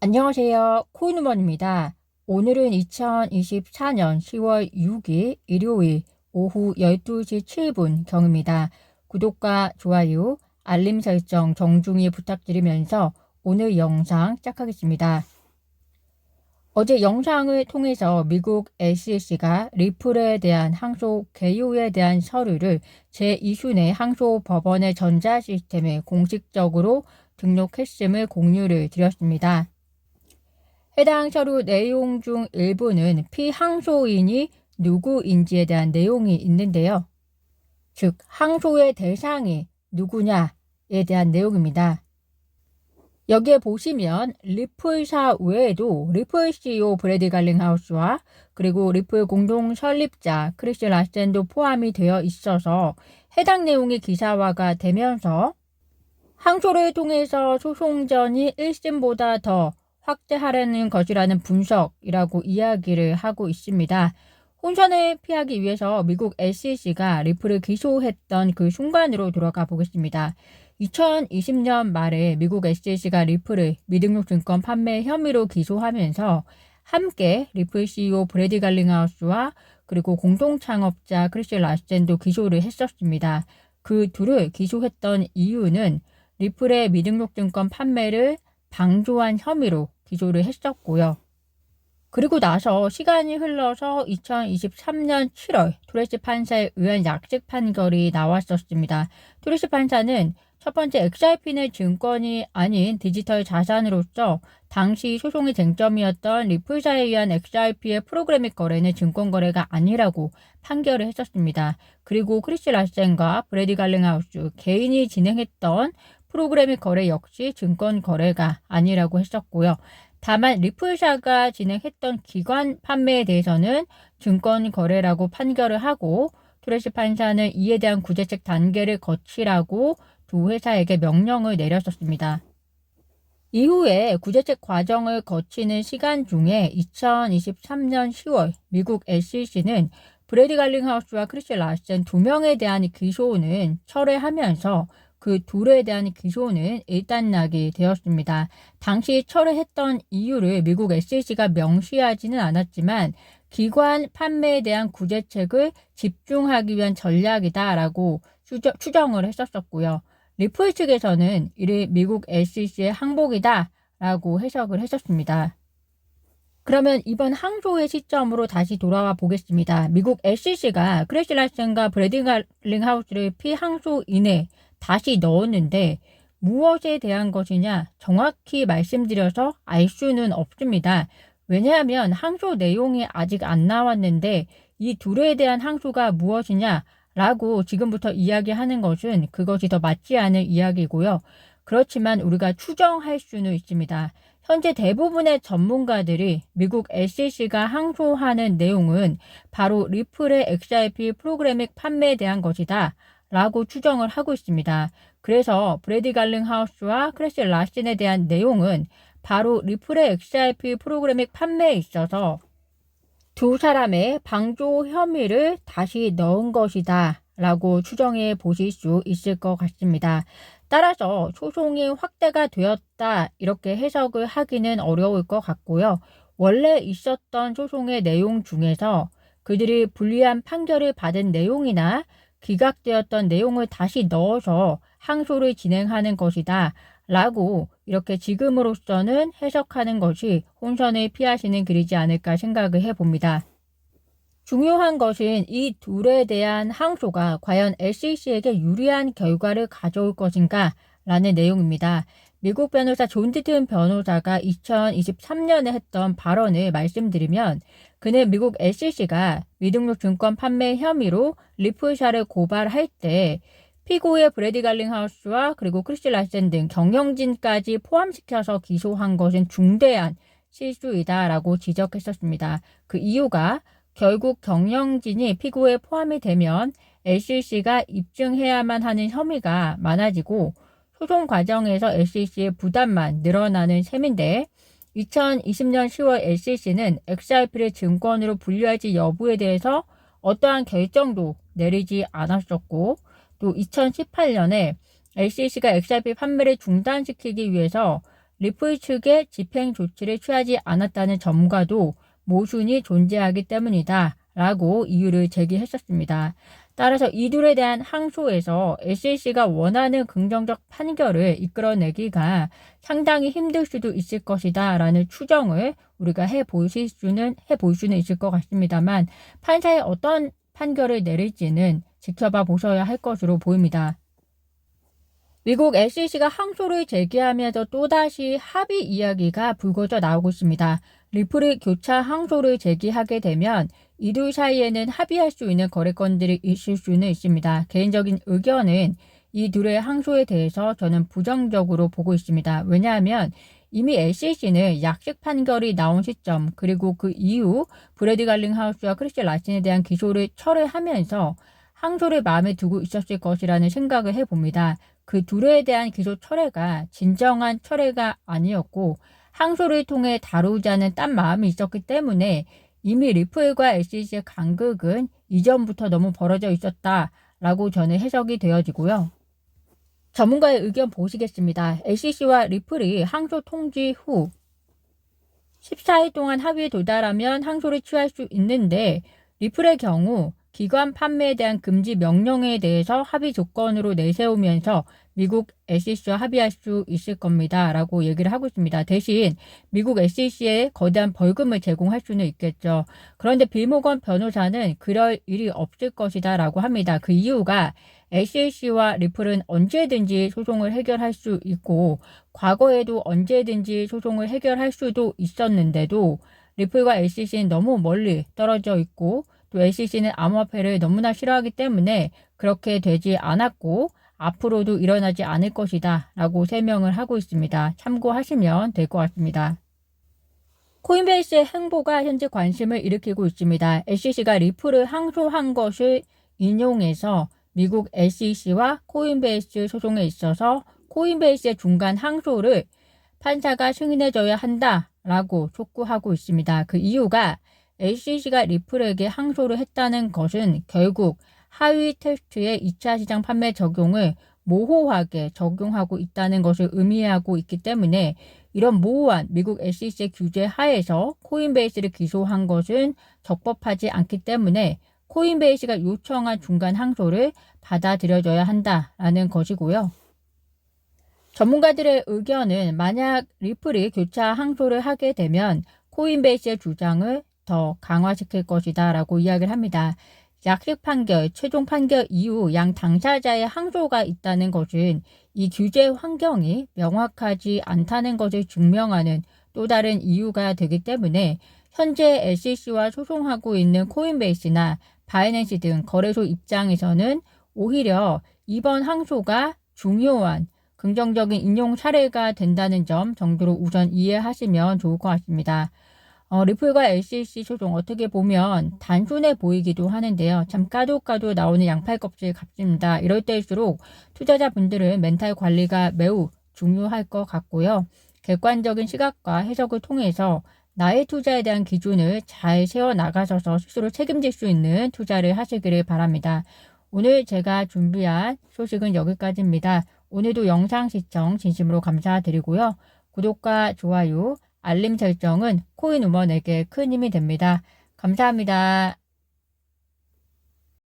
안녕하세요. 코인우먼입니다. 오늘은 2024년 10월 6일 일요일 오후 12시 7분 경입니다. 구독과 좋아요, 알림 설정 정중히 부탁드리면서 오늘 영상 시작하겠습니다. 어제 영상을 통해서 미국 SEC가 리플에 대한 항소 개요에 대한 서류를 제2순회 항소 법원의 전자 시스템에 공식적으로 등록했음을 공유를 드렸습니다. 해당 서류 내용 중 일부는 피항소인이 누구인지에 대한 내용이 있는데요. 즉, 항소의 대상이 누구냐에 대한 내용입니다. 여기에 보시면 리플사 외에도 리플 CEO 브래디 갈링하우스와 그리고 리플 공동 설립자 크리스 라센도 포함이 되어 있어서 해당 내용이 기사화가 되면서 항소를 통해서 소송전이 1심보다 더 확대하려는 것이라는 분석이라고 이야기를 하고 있습니다. 혼선을 피하기 위해서 미국 SEC가 리플을 기소했던 그 순간으로 돌아가 보겠습니다. 2020년 말에 미국 SEC가 리플을 미등록 증권 판매 혐의로 기소하면서 함께 리플 CEO 브래디 갈링하우스와 그리고 공동 창업자 크리스 라센도 기소를 했었습니다. 그 둘을 기소했던 이유는 리플의 미등록 증권 판매를 방조한 혐의로 기소를 했었고요. 그리고 나서 시간이 흘러서 2023년 7월 토레스 판사에 의한 약식 판결이 나왔었습니다. 토레스 판사는 첫 번째 XRP는 증권이 아닌 디지털 자산으로서 당시 소송의 쟁점이었던 리플사에 의한 XRP의 프로그래밍 거래는 증권 거래가 아니라고 판결을 했었습니다. 그리고 크리스 라센과 브래디 갈링하우스 개인이 진행했던 프로그래밍 거래 역시 증권 거래가 아니라고 했었고요. 다만 리플사가 진행했던 기관 판매에 대해서는 증권 거래라고 판결을 하고 토레스 판사는 이에 대한 구제책 단계를 거치라고 두 회사에게 명령을 내렸었습니다. 이후에 구제책 과정을 거치는 시간 중에 2023년 10월 미국 SEC는 브래디 갈링하우스와 크리스 라센 두 명에 대한 기소는 철회하면서 그 둘에 대한 기소는 일단락이 되었습니다. 당시 철회했던 이유를 미국 SEC가 명시하지는 않았지만 기관 판매에 대한 구제책을 집중하기 위한 전략이다라고 추정을 했었었고요. 리플 측에서는 이를 미국 SEC의 항복이다라고 해석을 했었습니다. 그러면 이번 항소의 시점으로 다시 돌아와 보겠습니다. 미국 SEC가 크래시 라슨과 브래디 갈링하우스를 피항소인에 다시 넣었는데 무엇에 대한 것이냐 정확히 말씀드려서 알 수는 없습니다. 왜냐하면 항소 내용이 아직 안 나왔는데 이 둘에 대한 항소가 무엇이냐 라고 지금부터 이야기하는 것은 그것이 더 맞지 않은 이야기고요. 그렇지만 우리가 추정할 수는 있습니다. 현재 대부분의 전문가들이 미국 SEC가 항소하는 내용은 바로 리플의 XRP 프로그래밍 판매에 대한 것이다. 라고 추정을 하고 있습니다. 그래서 브래디 갈링 하우스와 크래시 라신에 대한 내용은 바로 리플의 XRP 프로그래밍 판매에 있어서 두 사람의 방조 혐의를 다시 넣은 것이다 라고 추정해 보실 수 있을 것 같습니다. 따라서 소송이 확대가 되었다 이렇게 해석을 하기는 어려울 것 같고요. 원래 있었던 소송의 내용 중에서 그들이 불리한 판결을 받은 내용이나 기각되었던 내용을 다시 넣어서 항소를 진행하는 것이다. 라고 이렇게 지금으로서는 해석하는 것이 혼선을 피하시는 길이지 않을까 생각을 해봅니다. 중요한 것은 이 둘에 대한 항소가 과연 SEC에게 유리한 결과를 가져올 것인가 라는 내용입니다. 미국 변호사 존 디튼 변호사가 2023년에 했던 발언을 말씀드리면 그는 미국 SEC가 미등록 증권 판매 혐의로 리플샤를 고발할 때 피고의 브래디 갈링하우스와 그리고 크리스 라센 등 경영진까지 포함시켜서 기소한 것은 중대한 실수이다라고 지적했었습니다. 그 이유가 결국 경영진이 피고에 포함이 되면 SEC가 입증해야만 하는 혐의가 많아지고 소송 과정에서 SEC의 부담만 늘어나는 셈인데 2020년 10월 SEC는 XRP를 증권으로 분류할지 여부에 대해서 어떠한 결정도 내리지 않았었고 또 2018년에 SEC가 XRP 판매를 중단시키기 위해서 리플 측의 집행 조치를 취하지 않았다는 점과도 모순이 존재하기 때문이다. 라고 이유를 제기했었습니다. 따라서 이둘에 대한 항소에서 SC가 원하는 긍정적 판결을 이끌어내기가 상당히 힘들 수도 있을 것이다 라는 추정을 우리가 해 보실 수는, 해 볼 수는 있을 것 같습니다만 판사의 어떤 판결을 내릴지는 지켜봐 보셔야 할 것으로 보입니다. 미국 SEC가 항소를 제기하면서 또다시 합의 이야기가 불거져 나오고 있습니다. 리플이 교차 항소를 제기하게 되면 이둘 사이에는 합의할 수 있는 거래건들이 있을 수는 있습니다. 개인적인 의견은 이 둘의 항소에 대해서 저는 부정적으로 보고 있습니다. 왜냐하면 이미 SEC는 약식 판결이 나온 시점 그리고 그 이후 브래디 갈링하우스와 크리스 라틴에 대한 기소를 철회하면서 항소를 마음에 두고 있었을 것이라는 생각을 해봅니다. 그 둘에 대한 기소 철회가 진정한 철회가 아니었고 항소를 통해 다루자는 딴 마음이 있었기 때문에 이미 리플과 SEC의 간극은 이전부터 너무 벌어져 있었다라고 저는 해석이 되어지고요. 전문가의 의견 보시겠습니다. SEC와 리플이 항소 통지 후 14일 동안 합의에 도달하면 항소를 취할 수 있는데 리플의 경우 기관 판매에 대한 금지 명령에 대해서 합의 조건으로 내세우면서 미국 SEC와 합의할 수 있을 겁니다. 라고 얘기를 하고 있습니다. 대신 미국 SEC에 거대한 벌금을 제공할 수는 있겠죠. 그런데 빌모건 변호사는 그럴 일이 없을 것이다 라고 합니다. 그 이유가 SEC와 리플은 언제든지 소송을 해결할 수 있고 과거에도 언제든지 소송을 해결할 수도 있었는데도 리플과 SEC는 너무 멀리 떨어져 있고 또 SEC는 암호화폐를 너무나 싫어하기 때문에 그렇게 되지 않았고 앞으로도 일어나지 않을 것이다 라고 설명을 하고 있습니다. 참고하시면 될 것 같습니다. 코인베이스의 행보가 현재 관심을 일으키고 있습니다. SEC가 리플을 항소한 것을 인용해서 미국 SEC와 코인베이스 소송에 있어서 코인베이스의 중간 항소를 판사가 승인해줘야 한다라고 촉구하고 있습니다. 그 이유가 SEC가 리플에게 항소를 했다는 것은 결국 하위 테스트의 2차 시장 판매 적용을 모호하게 적용하고 있다는 것을 의미하고 있기 때문에 이런 모호한 미국 SEC의 규제 하에서 코인베이스를 기소한 것은 적법하지 않기 때문에 코인베이스가 요청한 중간 항소를 받아들여져야 한다라는 것이고요. 전문가들의 의견은 만약 리플이 교차 항소를 하게 되면 코인베이스의 주장을 더 강화시킬 것이다 라고 이야기를 합니다. 약식 판결, 최종 판결 이후 양 당사자의 항소가 있다는 것은 이 규제 환경이 명확하지 않다는 것을 증명하는 또 다른 이유가 되기 때문에 현재 SEC와 소송하고 있는 코인베이스나 바이낸시 등 거래소 입장에서는 오히려 이번 항소가 중요한 긍정적인 인용 사례가 된다는 점 정도로 우선 이해하시면 좋을 것 같습니다. 어, 리플과 LCC 소송 어떻게 보면 단순해 보이기도 하는데요. 참 까도 까도 나오는 양팔 껍질 같습니다. 이럴 때일수록 투자자분들은 멘탈 관리가 매우 중요할 것 같고요. 객관적인 시각과 해석을 통해서 나의 투자에 대한 기준을 잘 세워 나가셔서 스스로 책임질 수 있는 투자를 하시기를 바랍니다. 오늘 제가 준비한 소식은 여기까지입니다. 오늘도 영상 시청 진심으로 감사드리고요. 구독과 좋아요, 알림 설정은 코인 우먼에게 큰 힘이 됩니다. 감사합니다.